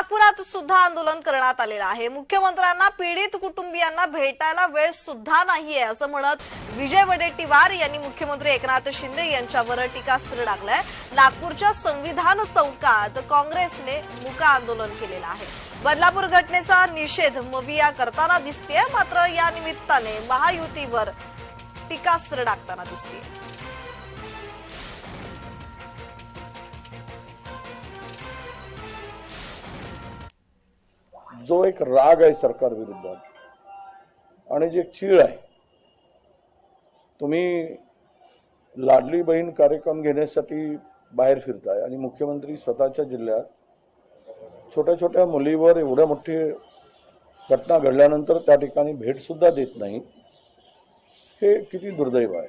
नागपुरात सुद्धा आंदोलन करण्यात आलेलं आहे. मुख्यमंत्र्यांना पीडित कुटुंबियांना भेटायला वेळ सुद्धा नाहीये असं म्हणत विजय वडेट्टीवार यांनी मुख्यमंत्री एकनाथ शिंदे यांच्यावर टीकास्त्र टाकलंय नागपूरच्या संविधान चौकात काँग्रेसने मुका आंदोलन केलेलं आहे. बदलापूर घटनेचा निषेध मविया करताना दिसतेय मात्र या निमित्ताने महायुतीवर टीकास्त्र टाकताना दिसतेय. जो एक राग आहे सरकार विरुद्ध. आणि जी चीळ आहे. तुम्ही लाडली बहीण कार्यक्रम घेण्यासाठी बाहेर फिरताय आणि मुख्यमंत्री स्वतःच्या जिल्ह्यात छोट्या छोट्या मुलीवर एवढ्या मोठी घटना घडल्यानंतर त्या ठिकाणी भेट सुद्धा देत नाही. हे किती दुर्दैव आहे.